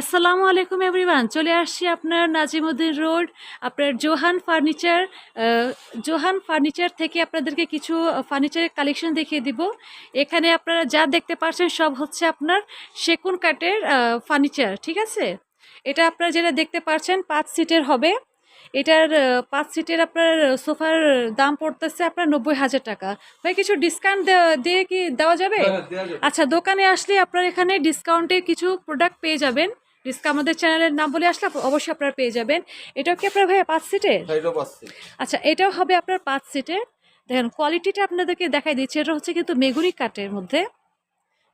আসসালামু আলাইকুম এভরিওয়ান চলে আসছি আপনার নাজিমুদ্দিন রোড আপনার জোহান ফার্নিচার জোহান ফার্নিচার থেকে আপনাদেরকে কিছু ফার্নিচারের কালেকশন দেখিয়ে দিব। এখানে আপনারা যা দেখতে পাচ্ছেন সব হচ্ছে আপনার সেগুন কাঠের ফার্নিচার ঠিক আছে? এটা আপনারা যেটা দেখতে পাচ্ছেন পাঁচ সিটের হবে। এটার পাঁচ সিটের আপনার সোফার দাম পড়তেছে আপনার নব্বই হাজার টাকা। ভাই কিছু ডিসকাউন্ট দিয়ে কি দেওয়া যাবে? আচ্ছা দোকানে আসলে আপনার এখানে ডিসকাউন্টে কিছু প্রোডাক্ট পেয়ে যাবেন। ডিসকাউন্ট আমাদের চ্যানেলের নাম বলে আসলে অবশ্যই আপনারা পেয়ে যাবেন। এটাও কি আপনার ভাইয়া পাঁচ সিটের? আচ্ছা এটাও হবে আপনার পাঁচ সিটের। দেখেন কোয়ালিটিটা আপনাদেরকে দেখাই দিচ্ছি। এটা হচ্ছে কিন্তু মেগুনি কাঠের মধ্যে।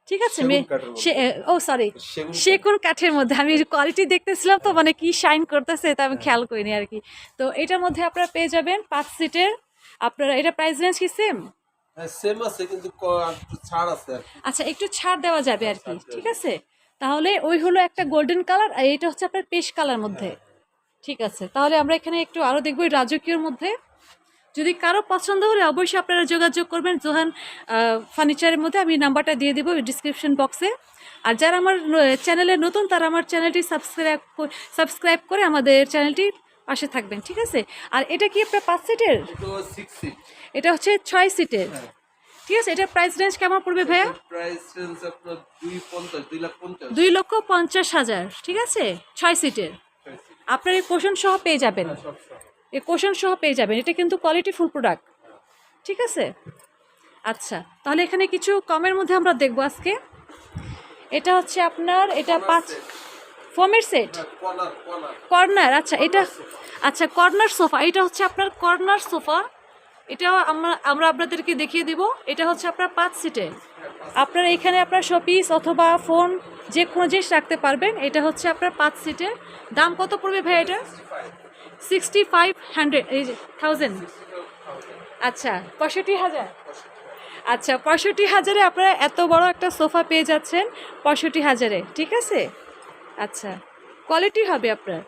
ঠিক আছে? মে সে ও সরি সেগুন কাঠের মধ্যে। আমি কোয়ালিটি দেখতেছিলাম তো মানে কি শাইন করতেছে তা আমি খেয়াল করিনি আর কি। তো এটার মধ্যে আপনারা পেয়ে যাবেন পাঁচ সিটের। আপনারা এটা প্রাইস রেঞ্জ কি সেম সেম আছে কিন্তু ছাড় আছে আচ্ছা একটু ছাড় দেওয়া যাবে আর কি। ঠিক আছে? তাহলে ওই হলো একটা গোল্ডেন কালার আর এটা হচ্ছে আপনার পেশ কালার মধ্যে। ঠিক আছে তাহলে আমরা এখানে একটু আরও দেখব রাজকীয়র মধ্যে। যদি কারও পছন্দ হলে অবশ্যই আপনারা যোগাযোগ করবেন। জোহান ফার্নিচারের মধ্যে আমি নাম্বারটা দিয়ে দেবো ডিসক্রিপশন বক্সে আর যারা আমার চ্যানেলে নতুন তারা আমার চ্যানেলটি সাবস্ক্রাইব সাবস্ক্রাইব করে আমাদের চ্যানেলটি পাশে থাকবেন ঠিক আছে? আর এটা কি আপনার পাঁচ সিটের সিট এটা হচ্ছে ছয় সিটের ঠিক আছে এটার প্রাইস রেঞ্জ কেমন পড়বে ভাইয়া? প্রাইস রেঞ্জ আপনার দুই পঞ্চাশ দুই লাখ পঞ্চাশ। দুই লক্ষ পঞ্চাশ হাজার ঠিক আছে? ছয় সিটের আপনার এই কোশন সহ পেয়ে যাবেন। হ্যাঁ। এই কোশন সহ পেয়ে যাবেন। এটা কিন্তু কোয়ালিটি ফুল প্রোডাক্ট ঠিক আছে? আচ্ছা তাহলে এখানে কিছু কমের মধ্যে আমরা দেখব আজকে। এটা হচ্ছে আপনার এটা পাঁচ ফোমের সেট। কর্নার আচ্ছা এটা আচ্ছা কর্নার সোফা এটা হচ্ছে আপনার কর্নার সোফা এটাও আমরা আমরা আপনাদেরকে দেখিয়ে দিব। এটা হচ্ছে আপনার পাঁচ সিটে। আপনার এখানে আপনার শোপিস অথবা ফোন যে কোনো জিনিস রাখতে পারবেন। এটা হচ্ছে আপনার পাঁচ সিটের দাম কত পড়বে ভাই এটা? সিক্সটি ফাইভ হান্ড্রেড থাউজেন্ড আচ্ছা পঁয়ষট্টি হাজার। আচ্ছা পঁয়ষট্টি হাজারে আপনারা এত বড় একটা সোফা পেয়ে যাচ্ছেন পঁয়ষট্টি হাজারে। ঠিক আছে? আচ্ছা কোয়ালিটি হবে আপনার।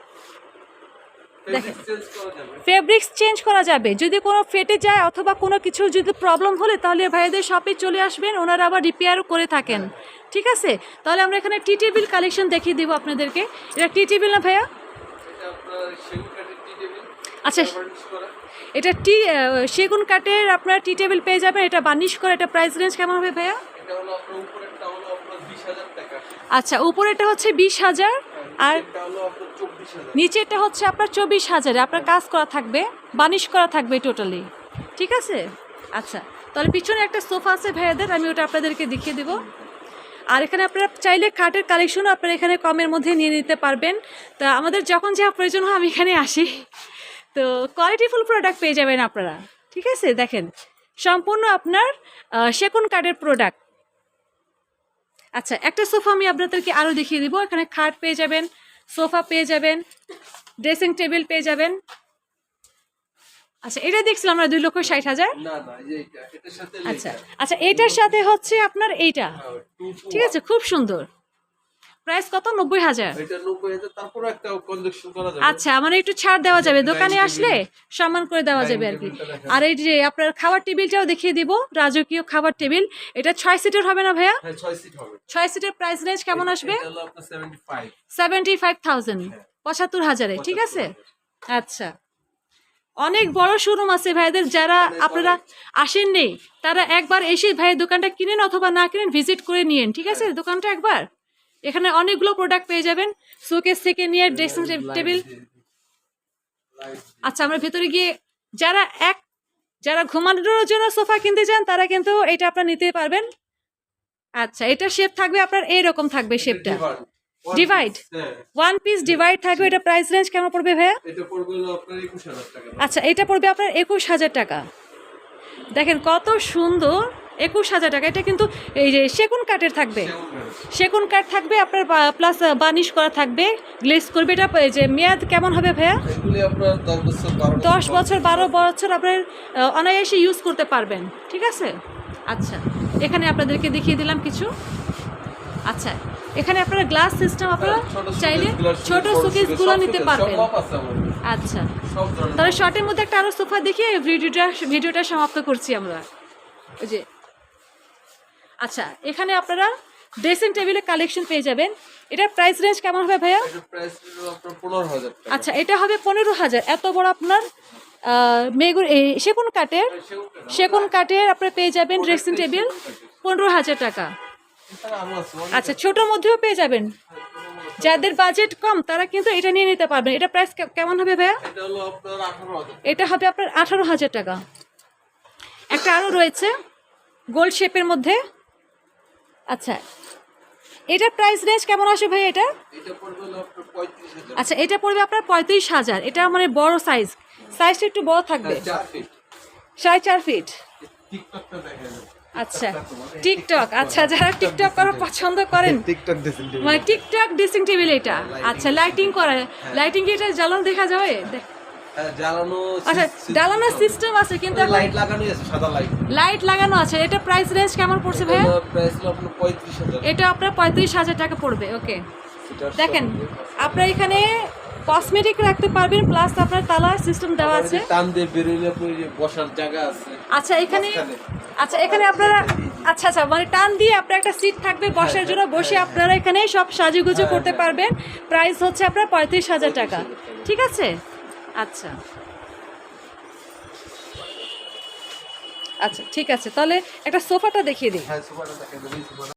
দেখেন। ফেব্রিক্স চেঞ্জ করা যাবে। যদি কোনো ফেটে যায় অথবা কোনো কিছু যদি প্রবলেম হলে তাহলে ভাইয়াদের শপে চলে আসবেন ওনারা আবার রিপেয়ারও করে থাকেন। ঠিক আছে? তাহলে আমরা এখানে টি টেবিল কালেকশন দেখিয়ে দিব আপনাদেরকে। এটা টি টেবিল না ভাইয়া? আচ্ছা। এটা টি সেগুন কাঠের আপনার টি টেবিল পেয়ে যাবেন। এটা বার্নিশ করে। এটা প্রাইস রেঞ্জ কেমন হবে ভাইয়া? এটা উপরেরটা হলো আপনার 20,000 টাকা। আচ্ছা উপরেটা হচ্ছে বিশ হাজার। আর নিচেরটা হলো আপনার 24,000 নিচেরটা হচ্ছে আপনার চব্বিশ হাজারে। আপনার কাজ করা থাকবে বানিশ করা থাকবে টোটালি ঠিক আছে? আচ্ছা তাহলে পিছনে একটা সোফা আছে ভাইয়াদের আমি ওটা আপনাদেরকে দেখিয়ে দেবো। আর এখানে আপনারা চাইলে কাঠের কালেকশনও আপনারা এখানে কমের মধ্যে নিয়ে নিতে পারবেন। তা আমাদের যখন যা প্রয়োজন হয় আমি এখানে আসি। তো কোয়ালিটিফুল প্রোডাক্ট পেয়ে যাবেন আপনারা। ঠিক আছে? দেখেন সম্পূর্ণ আপনার সেগুন কাঠের প্রোডাক্ট আচ্ছা একটা সোফা আমি আপনাদেরকে আরও দেখিয়ে দিব। এখানে খাট পেয়ে যাবেন সোফা পেয়ে যাবেন ড্রেসিং টেবিল পেয়ে যাবেন। আচ্ছা এটা দেখছিলাম আমরা দুই লক্ষ ষাট হাজার? আচ্ছা আচ্ছা এটার সাথে হচ্ছে আপনার এইটা। হ্যাঁ, ঠিক আছে খুব সুন্দর। প্রাইস কত? নব্বই হাজার। এটা 90,000, তারপরে একটা conjection করা যাবে। আচ্ছা মানে একটু ছাড় দেওয়া যাবে। দোকানে আসলে সম্মান করে দেওয়া যাবে আর কি। আর এই যে আপনার খাবার টেবিলটাও দেখিয়ে দিব রাজকীয় খাবার টেবিল। এটা ছয় সিটের হবে না ভাইয়া? হ্যাঁ, ছয় সিটের প্রাইস রেঞ্জ কেমন আসবে? এটা হলো আপনার 75 সেভেন্টি ফাইভ থাউজেন্ড পঁচাত্তর হাজারে ঠিক আছে? আচ্ছা। অনেক বড় শোরুম আছে ভাইদের যারা আপনারা আসেননি তারা একবার এসে ভাইয়ের দোকানটা কিনেন অথবা না কিনেন ভিজিট করে নিয়েন ঠিক আছে? দোকানটা একবার। এখানে অনেকগুলো প্রোডাক্ট পেয়ে যাবেন। শোকেস থেকে নিয়ে ড্রেসিং টেবিল আচ্ছা আমরা ভেতরে গিয়ে যারা এক যারা ঘুমানোর জন্য সোফা কিনতে চান তারা কিন্তু এটা আপনার নিতে পারবেন। আচ্ছা এটা শেপ থাকবে আপনার এইরকম থাকবে শেপটা? হ্যাঁ। ওয়ান পিস ডিভাইড থাকবে। এটা প্রাইস রেঞ্জ কেমন পড়বে ভাইয়া? এটা পড়বে আপনার 21000 টাকা। আচ্ছা এটা পড়বে আপনার একুশ হাজার টাকা। দেখেন কত সুন্দর একুশ হাজার টাকা। এটা কিন্তু এই যে সেগুন কাঠের থাকবে। সেগুন কাঠ। থাকবে আপনার প্লাস বার্নিশ করা থাকবে গ্লেস করবে। এটা এই যে মেয়াদ কেমন হবে ভাইয়া? এগুলি আপনার 10 বছর 12 দশ বছর বারো বছর আপনার অনায়াসে ইউজ করতে পারবেন। ঠিক আছে? আচ্ছা এখানে আপনাদেরকে দেখিয়ে দিলাম কিছু। আচ্ছা এখানে আপনারা গ্লাস সিস্টেম আপনারা চাইলে ছোট সুকেসগুলো নিতে পারবেন। আচ্ছা তাহলে শর্টের মধ্যে একটা আরও সোফা দেখিয়ে ভিডিওটা ভিডিওটা সমাপ্ত করছি আমরা। ওই যে আচ্ছা এখানে আপনারা ড্রেসিং টেবিলের কালেকশন পেয়ে যাবেন। এটার প্রাইস রেঞ্জ কেমন হবে ভাইয়া? প্রাইস আপনার পনেরো হাজার টাকা। আচ্ছা এটা হবে পনেরো হাজার। এত বড় আপনার মেগুর এই সেগুন কাঠের সেগুন কাঠের আপনি পেয়ে যাবেন ড্রেসিং টেবিল পনেরো হাজার টাকা। আচ্ছা ছোট মধ্যেও পেয়ে যাবেন। যাদের বাজেট কম তারা কিন্তু এটা নিয়ে নিতে পারবেন। এটা প্রাইস কেমন হবে ভাইয়া? এটা হলো আপনার আঠারো হাজার এটা হবে আপনার আঠারো হাজার টাকা। একটা আরও রয়েছে গোল শেপের মধ্যে। আচ্ছা। এটা প্রাইস রেঞ্জ কেমন আসে ভাই এটা? আচ্ছা এটা পড়বে আপনার পঁয়ত্রিশ হাজার। এটা মানে বড় সাইজ সাইজটা একটু বড় থাকবে। সাড়ে চার ফিট টিকটকটা দেখা যাবে। আচ্ছা টিকটক। আচ্ছা যারা টিকটক করা পছন্দ করেন টিকটক মানে টিকটক ড্রেসিং টেবিল এটা। আচ্ছা লাইটিং করা লাইটিং কি এটা জ্বালানো দেখা যাবে? দেখ- হ্যাঁ জ্বালানো আচ্ছা জ্বালানোর সিস্টেম আছে কিন্তু লাইট লাগানোই আছে সাদা লাইট লাইট লাগানো আছে এটা প্রাইস রেঞ্জ কেমন পড়ছে ভাইয়া? প্রাইস হলো আপনার পঁয়ত্রিশ হাজার। এটা আপনার পঁয়ত্রিশ হাজার টাকা পড়বে ওকে দেখেন আপনার এখানে কসমেটিক রাখতে পারবেন প্লাস আপনার তালার সিস্টেম দেওয়া আছে। টান দিয়ে বেরোলে বসার জায়গা আছে আচ্ছা এখানে আচ্ছা এখানে আপনারা আচ্ছা আচ্ছা মানে টান দিয়ে আপনার একটা সিট থাকবে বসার জন্য বসে আপনারা এখানে সব সাজুগুজু করতে পারবেন। প্রাইস হচ্ছে আপনার পঁয়ত্রিশ হাজার টাকা। ঠিক আছে? আচ্ছা। আচ্ছা ঠিক আছে। তাহলে একটা সোফাটা দেখিয়ে দিই। হ্যাঁ সোফাটা দেখিয়ে